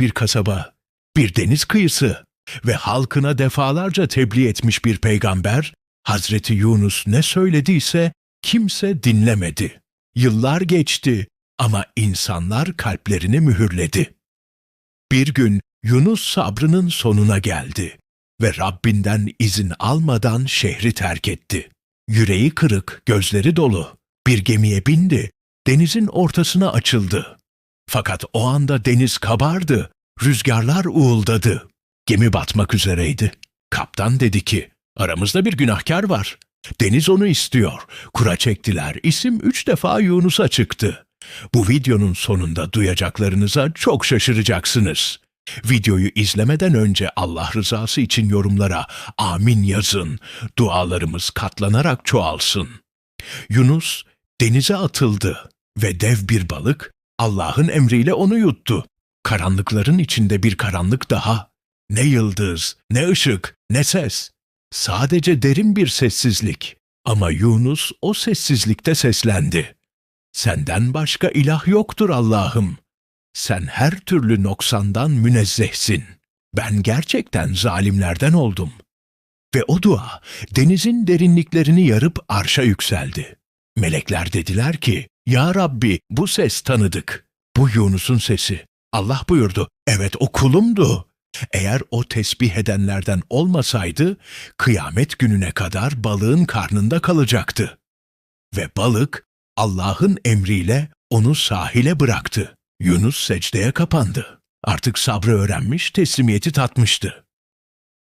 bir kasaba, bir deniz kıyısı ve halkına defalarca tebliğ etmiş bir peygamber, Hazreti Yunus ne söylediyse kimse dinlemedi. Yıllar geçti ama insanlar kalplerini mühürledi. Bir gün Yunus sabrının sonuna geldi ve Rabbinden izin almadan şehri terk etti. Yüreği kırık, gözleri dolu. Bir gemiye bindi, denizin ortasına açıldı. Fakat o anda deniz kabardı, rüzgarlar uğuldadı. Gemi batmak üzereydi. Kaptan dedi ki, aramızda bir günahkar var. Deniz onu istiyor. Kura çektiler. İsim üç defa Yunus'a çıktı. Bu videonun sonunda duyacaklarınıza çok şaşıracaksınız. Videoyu izlemeden önce Allah rızası için yorumlara amin yazın. Dualarımız katlanarak çoğalsın. Yunus denize atıldı ve dev bir balık Allah'ın emriyle onu yuttu. Karanlıkların içinde bir karanlık daha. Ne yıldız, ne ışık, ne ses. Sadece derin bir sessizlik. Ama Yunus o sessizlikte seslendi. Senden başka ilah yoktur Allah'ım. Sen her türlü noksandan münezzehsin. Ben gerçekten zalimlerden oldum. Ve o dua denizin derinliklerini yarıp arşa yükseldi. Melekler dediler ki, Ya Rabbi bu ses tanıdık. Bu Yunus'un sesi. Allah buyurdu, evet o kulumdu. Eğer o tesbih edenlerden olmasaydı, kıyamet gününe kadar balığın karnında kalacaktı. Ve balık Allah'ın emriyle onu sahile bıraktı. Yunus secdeye kapandı. Artık sabrı öğrenmiş, teslimiyeti tatmıştı.